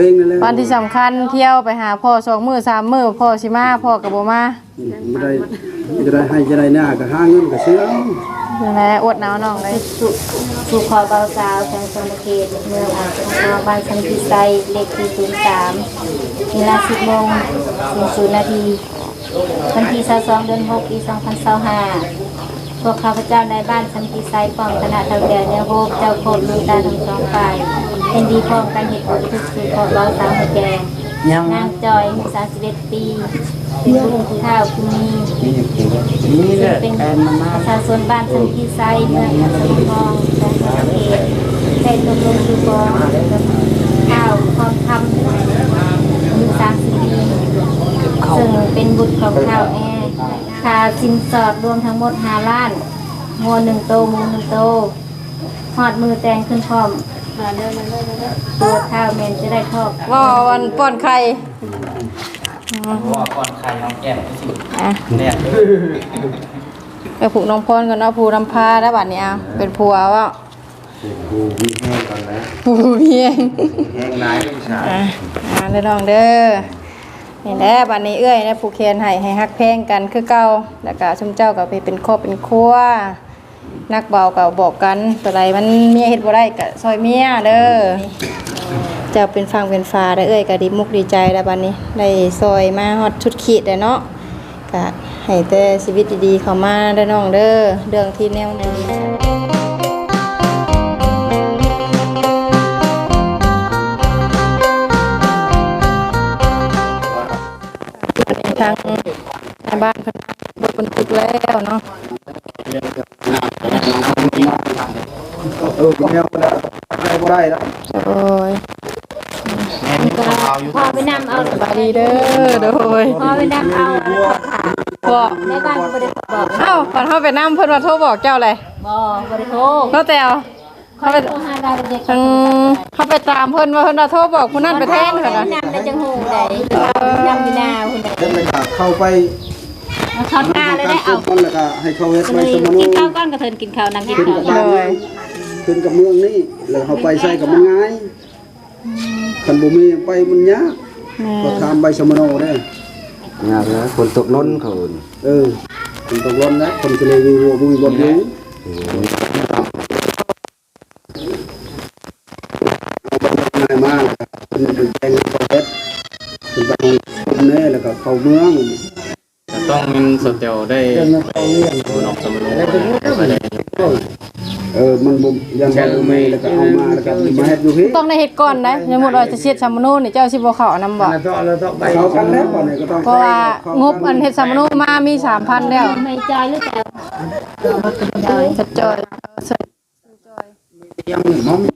เองนั่นแหละวันที่สำคัญเที่ยวไปหาพ่อสองมื้อสามมื้อพ่อสิมาพ่อก็บ่มาไม่ได้จะได้ให้จะได้หน้าก็หาเงินก็ซื้อเอานั่นแหละอดหนาวน้องเลยสุสุขอเบาสาวแสงสมเขตเมืองอ่างทองบ้านชันพิไซเลขที่ศูนย์สามเวลาสิบโมงถึงศูนย์นาทีวันที่สองเดือนหกปีสองพันสองห้า พวกข้าพเจ้าในบ้านชันพิไซปอมคณะเท่าแก่เนื้อโฮบเจ้าโคตรลูกตาทั้งสองฝ่ายเป็นดีพร้อมกันเหตุผลทุกสุขอเบาสาวแก่ยังนางจอยสามสิบเอ็ดปีเป็นลูกข้าวคุณมีนี่แหละเป็นแอนมามาประชาชนบ้านสันติไซเมืองอัศวินทองจังหวัดเขตได้ตกลงอยู่กองข้าวพร้อมทำอายุสามสิบปีซึ่งเป็นบุตรของข้าวแอ ค่าสินสอดรวมทั้งหมดห้าล้านงัวหนึ่งโตหมูหนึ่งโตหอดมือแต่งขึ้นพร้อมตัวข้าวเมนจะได้ทอกว่าวันป้อนไข่ว่าก่อนใครน้องแก้มที่สุดอะเนี่ยไปผูกน้องพรกันเนาะผูน้ำพาแล้วบัดนี้อะเป็นผัวว่ากูมีแห้งก่อนแล้วผูเพียงแห้งนายผู้ชายอะอ่าเด้อน้องเด้อ นี่แหละบัดนี้เอื้อยนะผูกแขนให้ให้ฮักแพงกันคือเก่าแล้วก็ชุมเจ้าก็ไปเป็นครอบเป็นครัวนักเบาก็บอกกันตัวใดมันเมียเฮ็ดบ่ได้ก็ซอยเมียเด้อเจ้าเป็นฟังเป็นฟ้าได้เอ้ยก็ดีมุกดีใจแล้วบัดนี้ได้ซอยมาฮอดชุดขีดแล้เนาะก็ให้แต่ชีวิตดีๆเข้ามาเด้อน้องเด้อเรื่องที่แนวนี้ บ้านเพิ่นเบิกเป็นทุกข์แล้วเนาะเออแมวก็ได้ได้ก็ได้แล้วโอ้ยพอไปนำเอาสบายดีเด้อโดยพอไปนำเอาบ่ในบ้านบริบอกเอ้าก่อนเฮาไปนำเพิ่นว่าโทรบอกเจ้าเลยบอกบริโภคเฮาแต่เอาเขาไปโทรหาดาวเด็กทางเฮาไปตามเพิ่นว่าเพิ่นว่าโทรบอกผู้นั้นไปแทนเพิ่นน่ะนำในจังหูใดนำมีนาคุณใดเดินไปก็เข้าไป มาทอดหน้าเลยได้เอาคนแล้วก็ให้เขาเฮ็ดก็ไว้เลยสมนุกินข้าวก้อนกระเทินกินข้าวนั่งกินขึ้นข้าวกับบ้านนี่ขึ้นกับเมืองนี่แล้วเขาไปใส่กับมันง่ายคันบ่มีไปมันยากแม่ก็ทำใบสมโนได้งานนะคนตกล้นเขาอื่นเออคนตกล้นนะคนทะเลมีวัวมีบนอยู่ง่ายมากเป็นเป็นแปลงเขาเฮ็ดเป็นไปของคนแน่แล้วก็เข้าเมือง จะต้องมีสเตลได้เรื่องนั้นเข้าเมืองดูนอกสมรู้ไม่ได้เออมันบ่ยังบ่มีแล้วก็เอามาแล้วก็มาเฮ็ดอยู่พี่ต้องได้เฮ็ดก่อนนะสมมุติว่าจะเช็ดซัมมโนนี่เจ้าสิบ่เข้านำบ่เข้ากันแล้วก่อนนี่ก็ต้องเพราะว่างบอันเฮ็ดซัมมโนมามี3,000แล้วไม่จอยหรือเปล่าจัดจอยเสร็จยังมองมี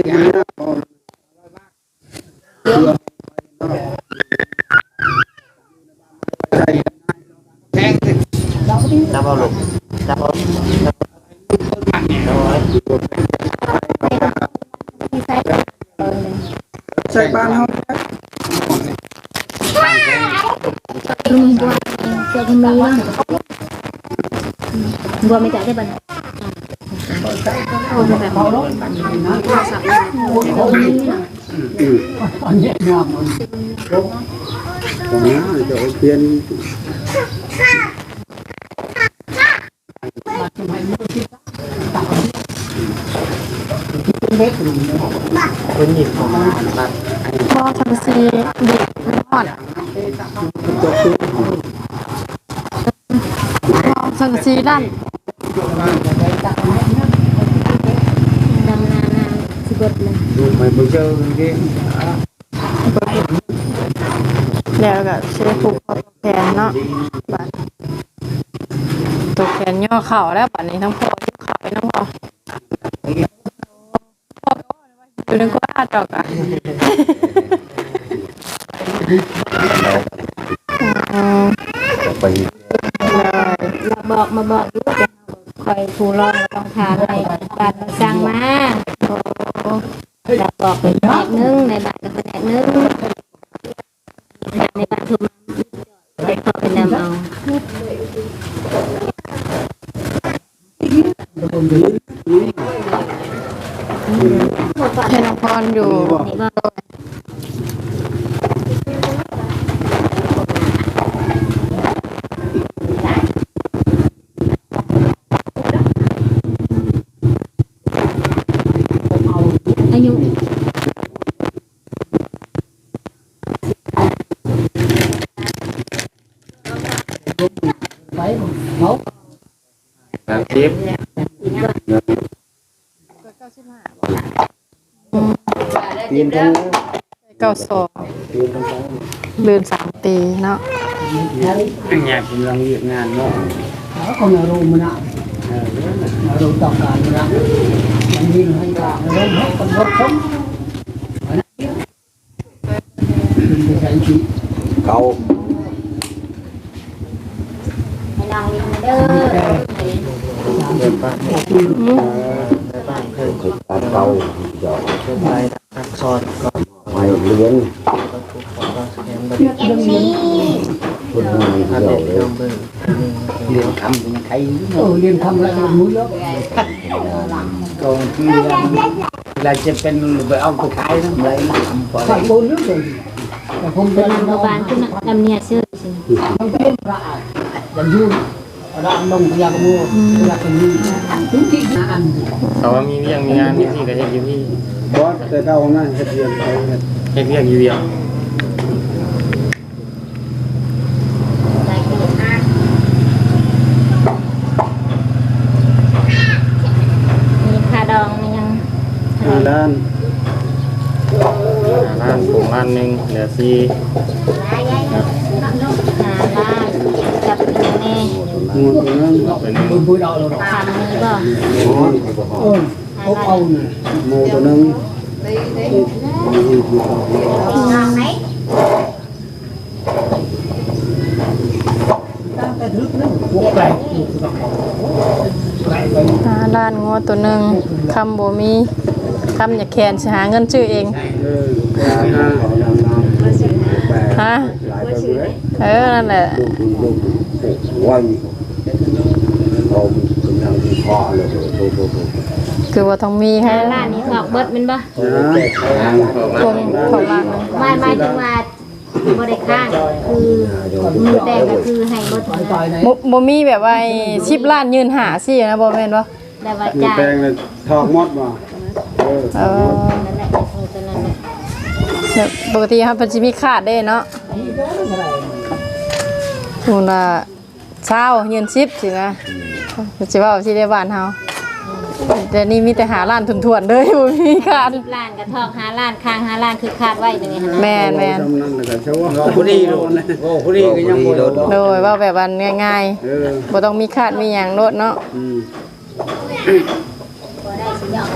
โซนสิจับเอาลูกจับเอาใส่บ้า นเฮาลุงบัวเจ้าคุณมีว่าบัวไม่จ่ายได้บ้างตรงนี้จะเปลี่ยนคนหยิบของมาบัดบ่ทังสีดีฮอดสังสีด้านดำน นาสิบดเลยดูไปบ่เจอกันกี้แล้วก็เช็ดผูกคอแขนเนาะบัดตกแขนย่อเข่าแล้วบัดนี้ทั้งพ่อที่ขาไปน้องพ่ออยู่นึกว่าดอกอะอืมไปมาบอกมาบอกลูกค อยผู้รองต้องทานอะไรบาทมาสั่งมาแล้วบอกไปแผนกนึงในบาทกับแผนกนึงในบาททุมไปเข้าไปนำเอาให้น้องพรอยู่อายุ สามสิบปีนทั้งเก้าสองเดือนสามปีเนาะอันเนี้ยเป็นรังเรียกงานเนาะเขาก็มารู้มันอะเออมารู้ต้องการมันอะมันยิ่งให้กลางแล้วเขาก็รถชมอันนั้นเป็นแสนชี เก่าให้น้องลิงเด้อเคยปานเก่าหยอกไปทักซอนก็ไม่เลี้ยงเอ็มซีคนงานถ้าเดียเด็วกเลยเรื่องเบิ่งเรียนทำเป็นใครเออเรียนทำอะไรกันมุ้ยแล้วก็ที่เวลาจะเป็นไปเอาไปขายนั่นเลยทำพอใส่บนนึกเลยแต่ผมเป็นโรงพยาบาลขึ้นลำเนียชื่อสิต้องเป็นพระยันยุ่ง ร้านลงพยากมูพยากมูทุกที่อันเขาว่ามีเรื่องมีงานที่ที่ก็เฮ็ดอยู่ที่บอสแต่เก้านั่นเฮ็ดเรียนไปเฮ็ดเฮ็ดเรื่องอยู่เดียวได้เกิดมากมีคาดองมียังห้าด้านหาร้านปลูกร้านหนึงเหลือสี่ หาล้านกับแม่ งูตัวนั้นเป็นหนึ่งบุญบุญเอาเราทำมีบ่เออพบเอาเนี่ยงูตัวนึงงานไหนพวกแปลกแปลกไปหาด้านงัวตัวหนึ่งคำบ่มีคำอย่าแคนหาเงินชื่อเองเออห้าแปลกฮะหลายไปเลยเออนั่นแหละ ลูกลูกวันเราเป็นยังคอเลยโตโตโตคือว่าต้องมีให้หาล้านนี้ออกเบิดแมันบ่นะคงของล่างหนึงหมายหมายถึงว่าบ่ได้ค้างคือมือแต่ก็คือให้เบิดนะตายไหนบ่บ่มีแบบว่าชิปล้านยืนหาสินะบ่แม่นบ่แต่ว่ามีจ่ายแปลงเลยทอกมดมาเออเออนั่นแหละคือตัวนั้นแหละแบบปกติครับมันจะมีขาดได้เนาะคูณละเช้ายืนชิปสินะ มันจะว่าสิได้บ้านเฮาแต่นี่มีแต่หาล้านทุนๆเลยบ่มีขาดสิบล้านกระทอกห้าล้านค้างห้าล้านคือคาดไว้ตรงนี้หั่นะแมนแมนจำนั่นแต่เชื่อว่าผู้ดีโดนโอ้ผู้ดีก็ยังบ่โดนโดยว่าแบบว่าง่ายเออๆบ่ต้องมีคาดมีหยังโลดเนาะอืม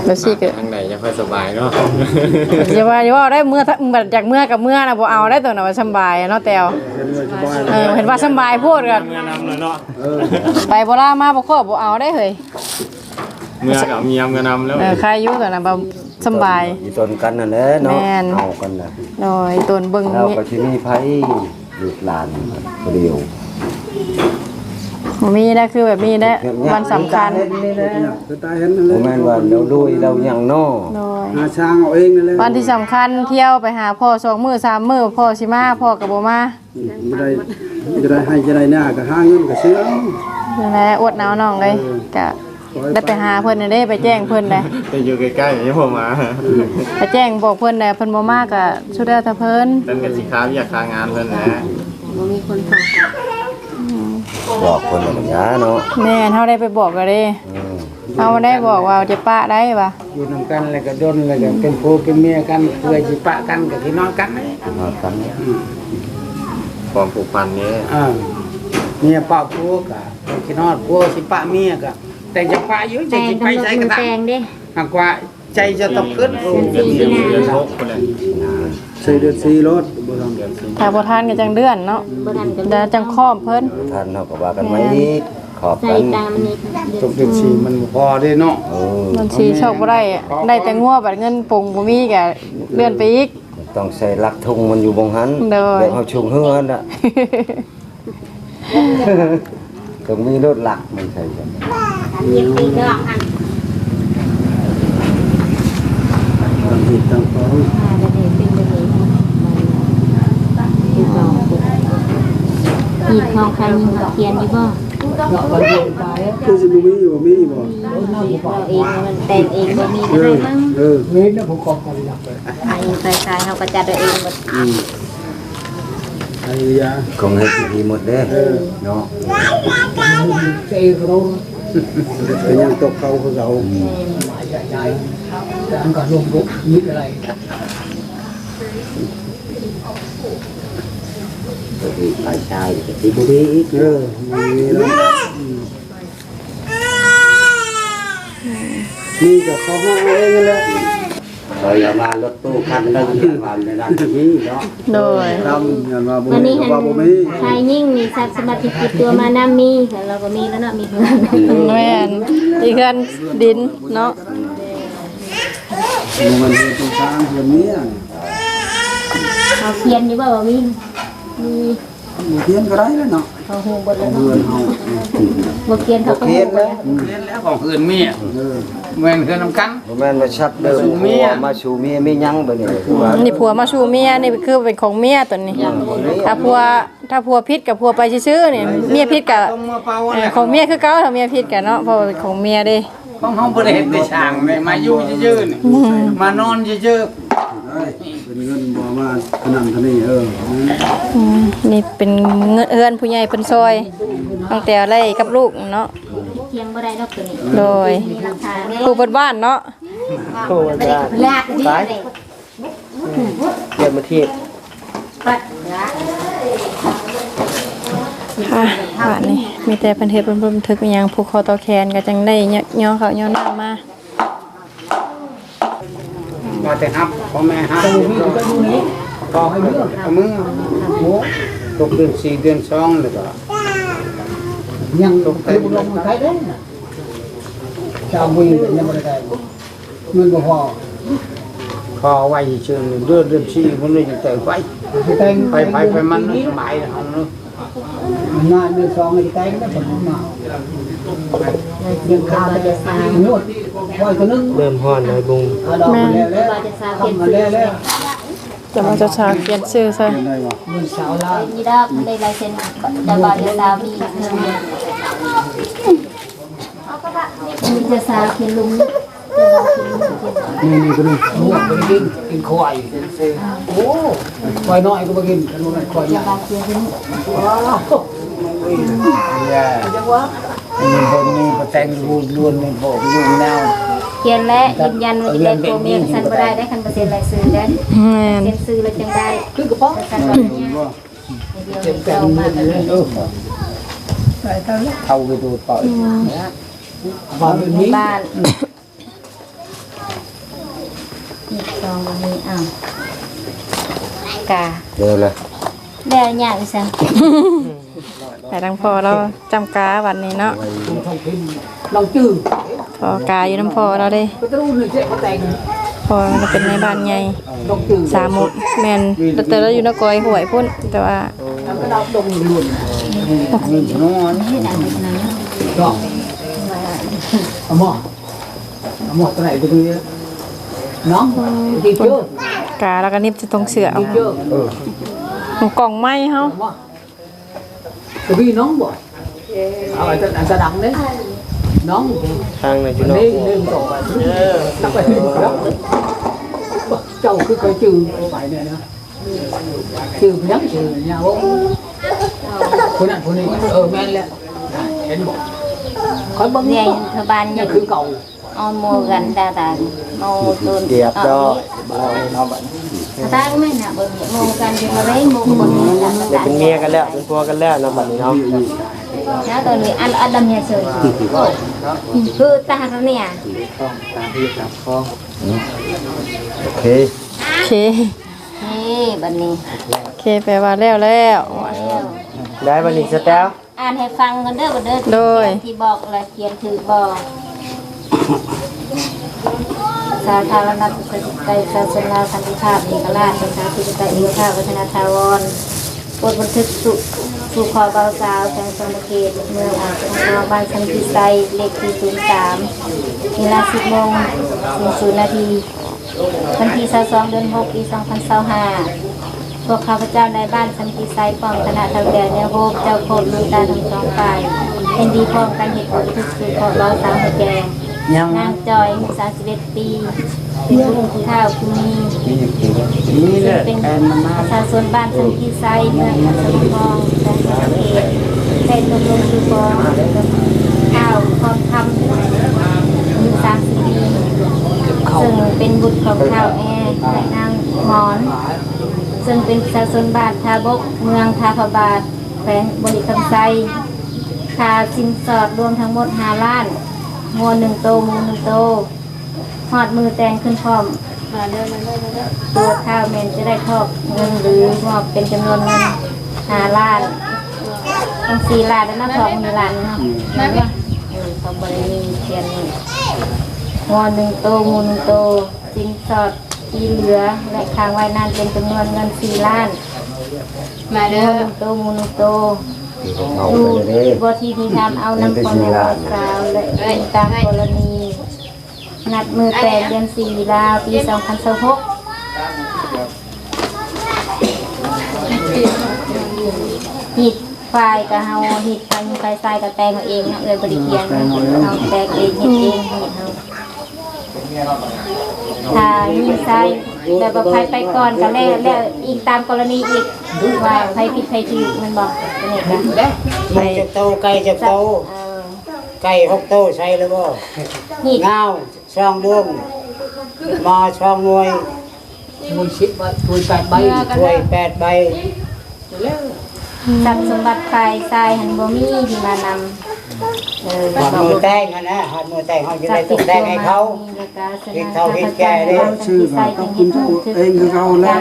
แล้วสิก็ทางใดจะค่อยสบายเนาะอย่าว่าอย่าว่าได้เมื่อถ้าบัดจากเมื่อกับเมื่อน่ะบ่เอาได้ตัวน่ะว่าสำบายเนาะแต้วเห็นว่าสบายเออเห็นว่าสำบายพูดก็เมื่อนำเลยเนาะเออไปบ่ลามาบ่ครอบบ่เอาได้เฮ้ยเมื่อกับเมียมก็นำแล้วเออใครอยู่ตัวน่ะบ่สำบายอยู่ตนกันนั่นแหละเนาะเอากันนะโดยตนเบิ่งเรานี่ก็ที่มีไผลูกหลานเดียว บ่มีได้คือแบบนี้ได้วันสำคัญเนี่ยคือตายเห็นนั่นเลบ่ยแม่นว่าเราลุยเราหยังเนาะโดยหาช้างเอาเองนั่นแหละวันที่สำคัญเที่ยวไปหาพ่อสองมื้อสามมื้อพ่อสิมาพ่อก็บ่มาไม่ได้จะได้ให้จะได้หน้าก็หาเงินก็ซื้อเอานั่นแหละอดหนาวน้องเลยก็ได้ไปหาเพิ่นน่ะเด้ไปแจ้งเพิ่นได้จะอยู่ใกล้ๆอย่างนี้ผมมาไปแจ้งบอกเพิ่นได้เพิ่นบ่มาก็สุดแล้วแต่เพิ่นเป็นกับสิค้าอยากค้างานเพิ่นนะบ อกคนละยาเนาะแม่นเฮาได้ไปบอกก็เด้อืมเฮาได้บอกว่าจะปะได้ปะอยู่นำกันแล้วก็ดนแล้วก็เป็นผัวเป็นเมียกันเคยสิปะกันก็ที่นอนกันนะมากันความผูกพันนี้อ่าเมียปะผัวก็ที่นอนผัวสิปะเมียก็แต่จะปะอยู่ใจแต่งสิไปกำหนดใส่มืก็อตามแต่งเด้ หากว่าใจจะต้องขึ้นโอ้เดือนเดือนเดือนชกคนเลย สี่เดือนสี่รถบ่ต้องเดือนสิถ้าบ่ทานก็จังเดือนเนาะบ่ทันกันเดี๋ยวจังครอบเพิ่นท่านเนาะก็ว่ากันไว้อีกขอบใส่กันตามนี้ตกเดือนสี่มันบ่พอเด้เนาะเออมันสิโชคบ่ได้ได้แต่งัวบัดเงินปงบ่มีก็เลื่อนไปอีกต้องใส่ลักทุงมันอยู่บงหันเด้อแบบเฮาชุงเฮือนน่ะต้องมีรถหลักไม่ใช่กันเรียกตีดอกอันความผิดต่างฟ้อง อ่าเดี๋ยวนี้เป็นแบบนี้ตีดอก หีบทองใครมีหัวเทียนอยู่บ่เนาะวันเดียวตายคือสิบ่มีอยู่บ่มีบ่หีบเราเองมันแต่งเองบ่มีอะไรมั้งเออเว้นนะผมกองกันหลักเลยไอ้ใส่ใส่เขาก็จัดเอาเองหมดอืมไอ้ยาคงให้ดีหมดเด้อเนาะเจ้าเขาก็ยังตกเขาคือเขาหมายใหญ่ๆแต่อันก็ลงบุกนิดอะไร ตัวที่ฝ่ายชายที่บ่ดีอีกเออมีแล้วนี่ก็เขาหาเองนั่นแหละเคยเอามารถตู้คันหนึงที่มาในนั้นนี้เนาะโดยทำยันว่าบ่วันมีนี้ก็หัว่าบ่มีนชายยิ่งมีทรัพย์สมบัติติดตัวมาน้ำมีแต่เราก็มีแล้วเนาะมีเงินแม่นอีกเฮือนดินเนาะมันเป็นตรงกลางเพิ่นนี้อะเขาเขียนอยู่ว่าบ่มีมี บ่เทียนก็ได้แล้วเนาะเขาหูบดแล้วเพื่อนเฮาบ่เขียนเขาก็หูบดแล้วเรียนแล้วของอื่นเมียเออเมือนคือน้ำกัน บ่แม่นว่าชัดเดิมสู่เมีย มาสู่เมียมีหยังบ่นี่คือว่านี่ผัวมาชูเมียนี่คือเป็นของเมียตัวนี้ ถ้าผัวถ้าผัวพิษกับผัวไปซื่อๆนี่เมียพิษกับต้องมาเป่าเอ่อะไรอของเมียคือเก่าถ้าเมียพิษกันเนาะเพราะว่าเป็นของเมียเด้ ของห้องบริเห็นในช่างเลยมาอยู่ยืนๆมานอนยืนได้ เป็นเงินบ่มาขนาดเท่านี้เอออืมนี่เป็นเงินเอือนผู้ใหญ่เป็นซอยตั้งแต่อะไรกับลูกเนาะเขียนบ่ได้ดอกตัวนี้โดยมีหลักฐานเด้ผู้เปิดบ้านเนาะโอ้ยบ่ได้ลากนี่เลยเดี๋ยวมาเทียบปัดละค่ะบ้านนี่มีแต่เพิ่นเฮ็ดเพิ่นบันทึกอหยังผูกคอต่อแขนก็จังได้ย่อย่อเขาย่อหน้ามาๆ มาแต่ฮับพ่อแม่ฮับก็ดูนี้ก็ให้มือเอามือโอ้ตกเดือนสี่เดือนสองเลยก็ยังตกคือลงมาใช้ได้น่ะชาววียังไม่ได้เงินบ่พอคอไว้เชิญเดือนเดือนสี่มันเลยจะเตะไฟแต่งไปไปไปมันสบายเอาเนาะ งานเดือนสองไอ้แต่งก็ผลมาเดือนข้าวไปนวดไว้ตัวนึงเริ่มฮ้อนเลยบุงเอาดอกมาแล้วแล้วเราจะสาวเขียนทำมาแล้วแล้วจะมาจะชาเขียนชื่อซะได้บ่เงินสาวลามีดอกได้ลายเซ็นจะบ่จะสาวมีเงินมีจะสาวเขียนลุงจะบ่เขีย นี่นี่ก็นี่นวดไปกินกินควายโอ้ควายน้อยก็ไปกินกันนู่นควายใหญ่ว้าวเนี่ยมีคนนี้ก็แต่งรูปล้วนในผมอยู่แนวเขียนและยืนยันว่าจะได้ตัวเมียสันบ่ได้ได้คันเปอร์เซ็นต์รายซื้อได้เซ็นซื้อแล้วจังได้คือกระป๋องสันบ่ได้เนี่ยเดียวเต็มเดีเต็ยวมาเลยเออไปทางนี้เข้าไปดูต่อยบ้านเป็นนี้บ้าน นี่ซองวันนี้อ้าวกาเด้อเลยแล้วยากอีสังแต่ทางพอเราจำกาวันนี้เนาะท้องถิ่นเราจื้อพอกาอยู่น้ำพอเราเด้ก็ต้องนึกเจ๊เขาแต่งพอมันเป็นในบ้านใหญ่ดอกจื้อสามหมุดแม่นแต่เราอยู่นกอยหวยพุ่นแต่ว่าแล้วก็ดอกดงล้วนมีนอนดอกเอาหม้อเอาหม้อตัวไหนตัวนี้ น้องจีเจ้ากาแล้วก็นิบจะตรงเสือเอาจีเจ้าเออของกล่องไม้เฮาเอาหม้อตัวพี่น้องบ่เอาไอ้ตัวอันตะดังเนี่ยน้องทางในจุวันนอกนี้หนึ่งสองไปนับไปหนึ่งครับเจ้าคือเคยจื้อไปเนี่ยนะจื้อพยักจื้อเนี่ยว่าคนนั้นคนนี้เออแม่นแล้วเห็นบอกคอยบังเนี่เนี่ยยชาวบ้านเนี่เนี่ยยคือเก่า เอาโมกันตาตาโมตุนเดียบดอกตาไม่น่ะบนโมกันจะมาเล่นโมบนนี้ตาเดี๋ยวเป็นเมียกันแล้วเป็นผัวกันแล้วเนาะบัดนี้เนาะแล้วตอนนี้อันอันดำเนี่ยเฉยคือตาเนี่ยตาที่ตับคอโอเคโอเคเฮ้บันนี้โอเคแปลว่าแล้วแล้วได้บัดนี้สแตลอ่านให้ฟังกันเด้อบ่เด้อโดยที่บอกอะไรเขียนถือบอก สาธารณสุขใจศาสนาสันติภาพเอกราชประชาธิปไตยเอกภาพวัฒนธรรมวรบทบันทึกสุสู่ขอเบาสาวแสงสมเกตเมืองอ่างทองบ้านชันพิไซเลขที่ศูนย์สามเวลาสิบโมงสี่ศูนย์นาทีวันที่สองเดือนหกปีสองพันสองห้าพวกข้าพเจ้าในบ้านชันพิไซป้องคณะทางแดนเนโฮบเจ้าโคตรมือตาทั้งสองฝ่ายเป็นดีพร้อมกันเหตุผลทุกสู่ขอเบาสาวหัวแกง ยังนางจอยสามสิบเอ็ดปีเป็นผู้ผู้เฒ่าผู้มีนี่แหละเป็นแอนมันมาประชาชนบ้านสันติไซเมืองอัศวินทองแสงสังเกตได้ตกลงคือกองข้าวพร้อมทำมีสามสิบปีซึ่งเป็นบุตรของข้าวแอร์และนางหมอน ซึ่งเป็นประชาชนบ้านทาบกเมืองทาพบาทแขวงบริคำไซค่าสินสอดรวมทั้งหมดห้าล้าน งัวหนึ่งโตหมูหนึ่งโตหอดมือแตงขึ้นพร้อมตัวข้าวเมนจะได้ทอบเงินหรือมอบเป็นจำนวนเงินห้าล้านต้องสี่ล้านแล้วนะทอบมีล้านเนาะนั่นว่าเออเขาบริมีเทียนนี่งอหนึ่งโตหมูหนึ่งโตสินสอดที่เหลือและค้างไว้นานเป็นจำนวนเงินสี่ล้านมาเด้เด้ออหนึ่งโตหมูหนึ่งโต เอาดูไปเลยบทีที่ทำเอานำคนในวันสาวและเป็นตามกรณี นัดมือแปดเดือนสี่ลาวปีสองพันสิบหกหิดไฟกับเฮาหิดไฟมีไฟทรายกับแตงเอาเองนะเอ่ยบริเกียนเอาแตงเองหิดเองหิดเฮาถ้ามีทราย แบบว่าไฟไปก่อนก็แล้วแล้วอีกตามกรณีอีกว่าไฟผิดไฟถูกมันบอกเป็นเอกกันไก่จะโตไก่จะโตเออไก่หกโตใช่หรือเปล่าหิดเงาช่องดวงมาช่องมวยมวยสิบใบมวยแปดใบถ้วยแปดใบ ทรัพย์สมบัติไฟทรายหันบ่มีที่มานำ เออหัดมือแต่งอะนะหัดมือแต่งเขาจะได้ตกแต่งให้เขาเห็นเท่าเห็นแก่เลยชื่อก็ต้องคุณเจ้าเองคือเขาแล้ว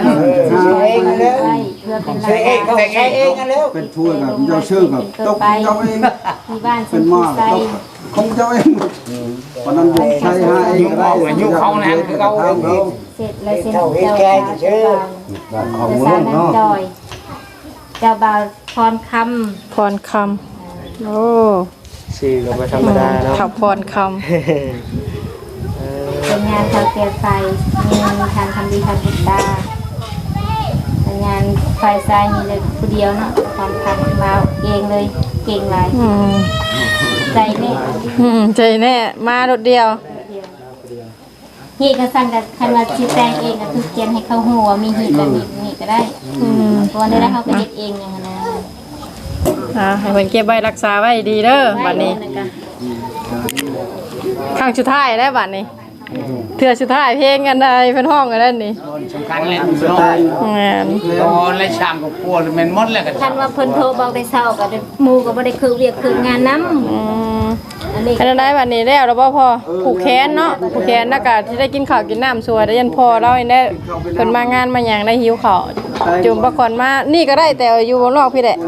ชื่อเองแล้วเพื่อเป็นชื่อเองเขาใช้เองกันแล้วเป็นถ้วยกับเจ้าชื่อกับต้องเจ้าเองที่บ้านสัเป็นนติมากไซต้องของเจ้าเองวันนั้นบอกใช้หาเองก็ได้เสร็จแล้วเส้นเจ้าเจ้าของเจ้ามึงสาวเนาะจอยเจ้าบ่าวพรคพรคำโอ้ ชื่อก็ไม่ธรรมดาเนาะ ขับพรคำเป็นงานเท่าเกียไฟมีทานทำดีทำบุญตาเป็นงานไฟทรายนี่เลยผู้เดียวเนาะพรคำมาเองเลยเก่งหลายำอืมใจแน่อืมใจแน่มารถเดียวฮีก็สั่งกับคันว่าสิแปลงเองก็คือเขียนให้เขาหัวามีฮีแบบนี้นี่ก็ได้อืม เพราะว่าได้เขาก็เฮ็ดเองอย่างนั้นนะ อ่าให้เพิ่นเก็บไว้รักษาไว้ดีเด้อบัดนี้ ครั้งสุดท้ายแล้วบัดนี้ เทื่อสุดท้ายเพลงกันได้เพิ่นห้องกันแล้วนี่สำคัญเลยแม่นตอนและชามกับพวกมันมดแล้วกันคันว่าเพิ่นโทรบอกได้เช้าก็ได้หมู่ก็บ่ได้คือเวียกคืองานนำอืม อันนี้อันนั้นได้บัดนี้แล้วแล้วบ่พอผูกแขนเนาะผูกแขนแล้วก็ที่ได้กินข้าวกินน้ำสวยได้ยันพอเราได้เพิ่นมางานมาหยังได้หิวข้าวจุ่มประกอนมานี่ก็ได้แต่อยู่บนนอกพี่แหละ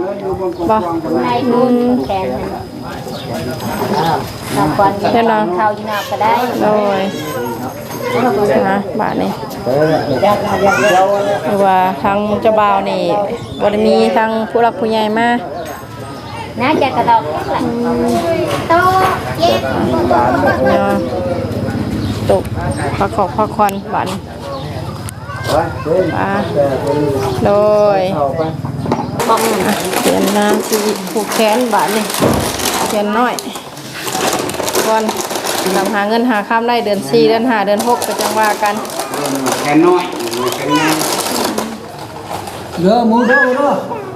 บ่ในนู่นแขนนั่นบางคนก็เข้าอยู่นอกก็ได้โดยนะบาทนี้ยักษ์ยักษ์เราหรือว่าทางเจ้าบ่าวนี่บ่ได้มีทางผู้หลักผู้ใหญ่มา น่าจะกระดอกหลังโตเย็นเนาะตกพักขอกพักควันบาทนี้อ่าโดยอะเขียนหนาสีผูกแขนบาทนี้เขียนน้อยก่อนนำหาเงินหาข้ามได้เดือนสี่เดือนห้าเดือนหกก็จังว่ากันแค่น้อยแค่น้อยเด้อหมูเด้อเด้ออามุนยังกูเท่าไว้หมูเด้อหมูจะเท่าหมูจริงเท่าไม่เอาเจ้านักใหญ่เขาก้อ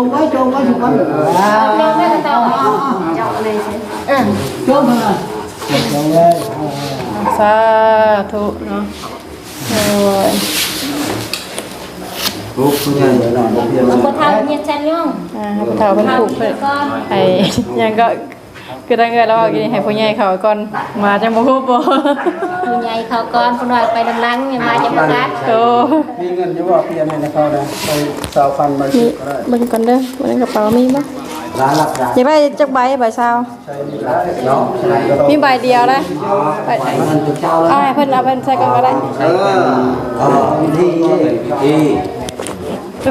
นมาตะควันตะควันเขาก็แก้ใช่อ่าใช้ด้านเป็นแค่เป็นชานเด้อสิและหมูอย่างเงี้ยเยอะ ค่ตัวยังยังกันยุเออไว้หน่อยเอาเอาเอานี่ไปเลยเราโจมไว้โจมไว้ทุกวันเร็วเร็วต่อเจ้าเลยใช่เออจบแล้วสาธุเนาะโอ้ยลูกผู้ใหญ่หน่อยเพียงมันก็ทำเนี่ยฉันย่องอ่าให้ผู้เฒ่าเพิ่นปลูกเพิ่นก็ไอ้ยังก็คือตั้งเงินแล้วเอากินให้ผู้ใหญ่เขาก่อนมาจังบ่ฮู้บ่คุณยายเขาก่อนคนหน่อยไปดำลังเนี่ยมาจะประกาศโตมีเงินอยู่ว่าเพียงให้เขานะไปสาวฟันมาสิก็ได้เบิ่งก่อนเด้อบ่ในกระเป๋ามีบ่ร้านหลักร้านอย่าไปจักใบใบซาวใช้มีร้านเนาะใช้ก็ต้องมีใบเดียวนะใบเอาให้เพิ่นเอาเพิ่นใส่ก่อนก็ได้เออเออที่ที่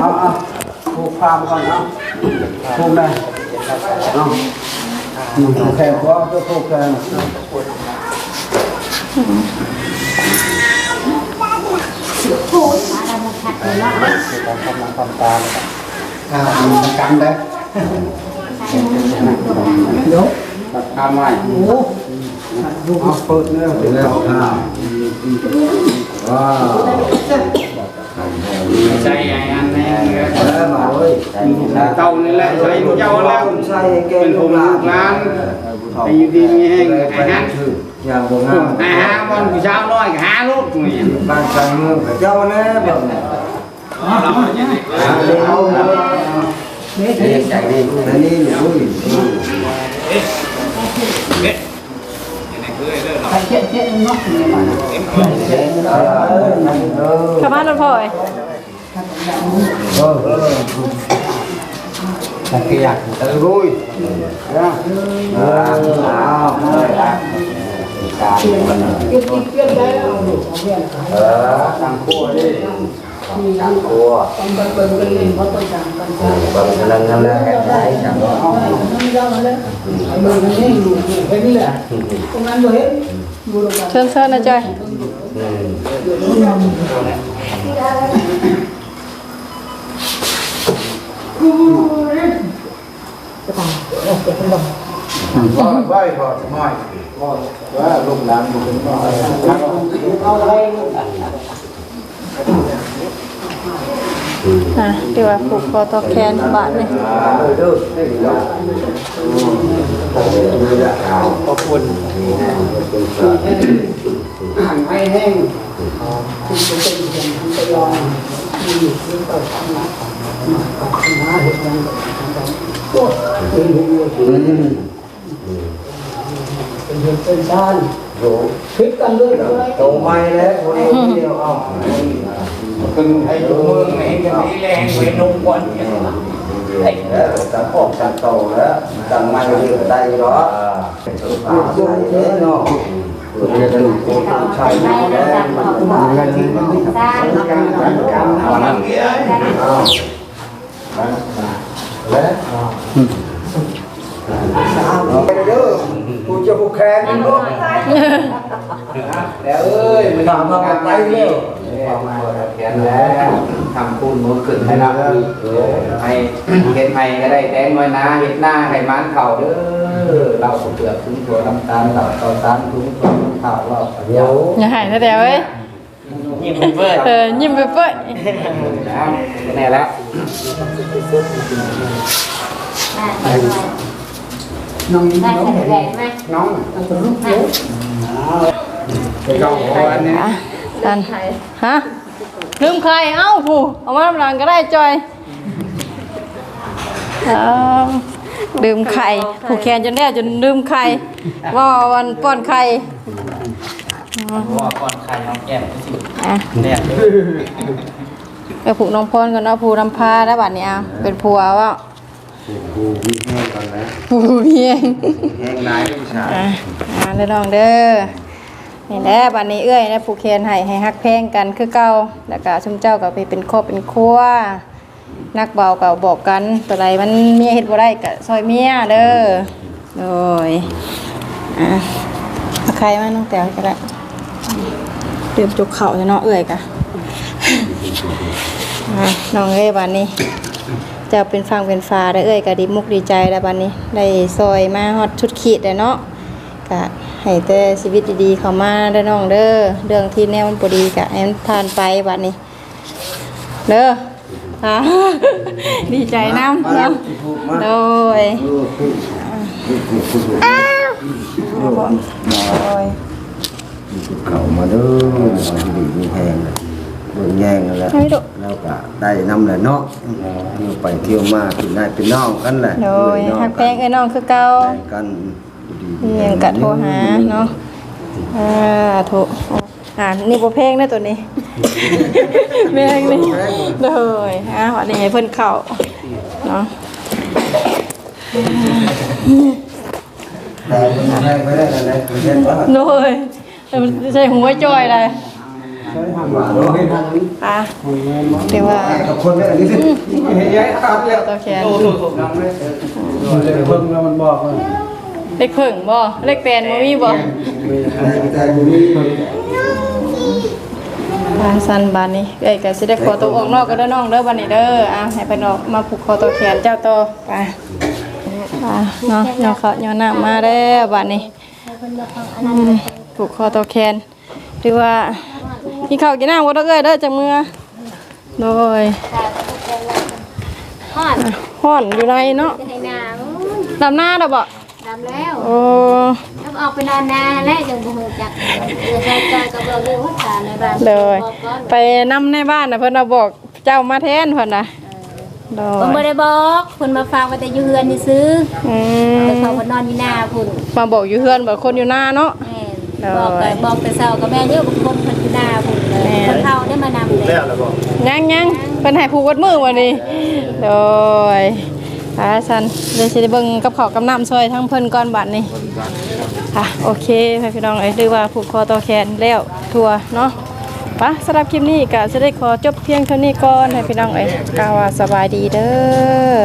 เอาเอาผูกความก่อนเนาะผูกได้เนาะ ผูกแขนก็จะผูกแขนพูดมาดำขัดเลยเนาะความตาอ่ามันกันได้เดี๋ยวทำไว้โอ้เอาเปิดเนื้อเดี๋ยวเราทำว้าวใช่ไงอัน นี้เออมาเลยเจ้านี่แหละใช่เจ้าแล้วใช่เก่เป็นผมลูกหลานไปอยู่ดีมีแห้งไอ้ฮันอย่างบ่งามไอ้ฮาบอลผู้ชาวน้อยหาลูกนี่บ้านกลางเมืองเจ้าแน่แบบนี้เอานี่ใจดีแต่นี่หนูเจ็บบเนาะเออเข้ามาแล้วพ่ยเออเออตะเกียบตะรุยนะเออเอาการมันเจ็บเจ็บแล้วเอาลูกเอาเพื่นเออทางคู่ดิทางคู่ต้องไปเบิ่งกันเลยเพราะต้องจังกันจ้าบางกำลังกำลังได้จังเนาะน้ำยามาเลยไอ้มือมันนี่อยู่เห็นนี่แหละตรงนั้นบ่เห็นดูล ว่าไหว้พอไม่ว่าลูกหลานบุญก็เอาอะไรอะเดี๋ยวผูกคอต่อแขนบาทนี่เล้วขอบคุณห่างไอ้แห้งคุณจะเป็นคนทำไปลองมีอยู่ที่ต่อทำมาหา เหตุการณ์โอ้เป็นหัวเป็นเหตุเป็นชานคิดกันเลยอะไรโตไม่แล้วคนเดียวเอาเป็นไอ้เมืองไหนกันนี่แรงไปนุ่งก่อนแล้วจะออกจากโตแล้วจังไม่เรียกได้หรอเป็นตัวตาใช่เนาะเรียกกันโคตรใช่ไปแล้แล้ววมันจับมันกันนี่มันสร้างกันกันกันเอานั่ นเอาแล้วไปเด้อกูจะผูกแขนเนาะแล้วเอ้ยมันทำมาไปเร็วแขนแล้วทำคูณมือขึ้นให้เราให้เห็ดให้ก็ได้แตงน้นาเห็ดหน้าให้มันเข่าเด้อเราเปลือกถึงตัวน้ำตาลเราต่อตาลถึงตัวเข่าเราเดี๋ยวอย่าหายนะเดี๋ยวเว้ย ยิ้มเบิดเออยิ้มไปเปื่อยแน่แล้วน้องได้น้องแข็งแรงไหมน้องตัวลูกเยอะไปเจ้าของอันนี้อะดันฮะลืมใครเอ้าผู้เอามาทำหลังก็ได้จอยเอาลืมไข่ ผูกแขนจนแน่จนลืมไข่ว่าวันป้อนไข่ ว่าก่อนใครน้องแก้มสิอะเนี่ยไปผูกน้องพรก่อนเนาะผูนำพาแล้วบัดนี้เอาเป็นผัวว่ากูมีแห้งก่อนแล้วผู้เพียงแห้งนายผู้ชายอะอ่าเด้อน้องเด้อนี่แหละบัดนี้เอื้อยนะผูกแขนให้ให้ฮักแพงกันคือเก่าแล้วก็ชุมเจ้าก็ไปเป็นครอบเป็นครัวนักเบาก็บอกกันตัวใดมันเมียเฮ็ดบ่ได้ก็ซอยเมียเด้อโดยอะเอาใครมาน้องแต๋วก็ได้ เตรียมจุกเข่าจะเนาะเอื้อยกะอะน้องเอ้ยบัดนี้เจะเป็นฟังเป็นฟ้าได้เอ้ยก็ดีมุกดีใจแล้วบัดนี้ได้ซอยมาฮอดชุดขีดแล้วเนาะก็ให้แต่ชีวิตดีๆเข้ามาเด้อน้องเด้อเรื่องที่แนวมันบ่ดีก็ให้มันผ่านไปบัดนี้เด้ออ่าดีใจนำเนาะโดยอ้าวบ่โอ้ย เข้ามาเด้อมาดีมีแพงเลยเบิ่งแย่งกันแล้วให้ดุแล้วก็ได้นำแหละเนาะเที่ยวไปเที่ยวมาเป็นนายเป็นน้องกันแหละโดยฮักแพงไอ้น้องคือเก่าแบ่งกันดีเรียงกะโทรหาเนาะอ่าโทรอ่านี่บ่เพลงนะตัวนี้เพลงนี่โดยอะวันนี้ให้เพิ่นเข้าเนาะแต่เป็นแพงไปได้แล้วนะเป็นแพงว่าโดยแต่มัน ใส่หัวจอยเลยใช้ทางว่าเราให้ทางนี้อะเดี๋ยวว่ากับคนนี้อันนี้สิเห็นย้ายขาดแล้วตัวแขนมันจะเพิ่งแล้วมันบอกว่าเล็กเพิ่งบ่เล็กแปนบ่มีบ่แต่บุรีบานสันบานนี้เอ้ยก็สิได้ขอตัวออกนอกก็เด้อน้องเด้อบัดนี้เด้ออะให้เพิ่นออกมาผูกคอตัวแขนเจ้าต่อไปอะเนาะเนาะเขาเนาะน้ำมาแล้วบัดนี้ ให้เพิ่นมาฟังอันอืนั้นมผูกคอตัวแขนหรือว่ากินข้าวกินน้ำบ่ต้องเอ้ยเด้อจังมื้อโดยฮอดฮ้อนอยู่ในเนาะจะให้นาดำหน้าดอกบ่ดำแล้วโอ้แล้วออกไปนานนาแล้วยังบ่ฮู้จักเออใช่ใจก็บ่รู้ว่าตาในบ้านเลยบอกก่อนไปนำในบ้านน่ะเพิ่นน่ะบอกเจ้ามาแทนเพิ่นน่ะโดเพิ่นบ่ยได้บอกเพิ่นมาฟังว่าแต่อยู่เฮือนนี่ซื้ออืแต่มเขาก็นอนอยู่หน้าพุ่นมาบอกอยู่เฮือนบอกคนอยู่หน้าเนาะแม่ นบอกแต่บอกแต่เช้าก็แม่เยอะบางคนเพิ่นอยู่หน้าพุ่นเลยแม่นคนเฒ่าได้มานำเลยแล้วแล้วบอกยังยังเพิ่นให้ผูกวัดมือวันนี้โดยอาซันเดี๋ยวสิได้เบิ่งกับข้าวกับน้ำซอยทั้งเพิ่นก่อนบัดนี้ค่ะโอเคพี่น้องเอ้ยหรือว่าผูกคอต่อแขนแล้วทัวเนาะปะสำหรับคลิปนี้ก็จะได้ขอจบเพียงเท่านี้ก่อนให้พี่น้องเอ้ยกล่าวว่าสบายดีเด้อ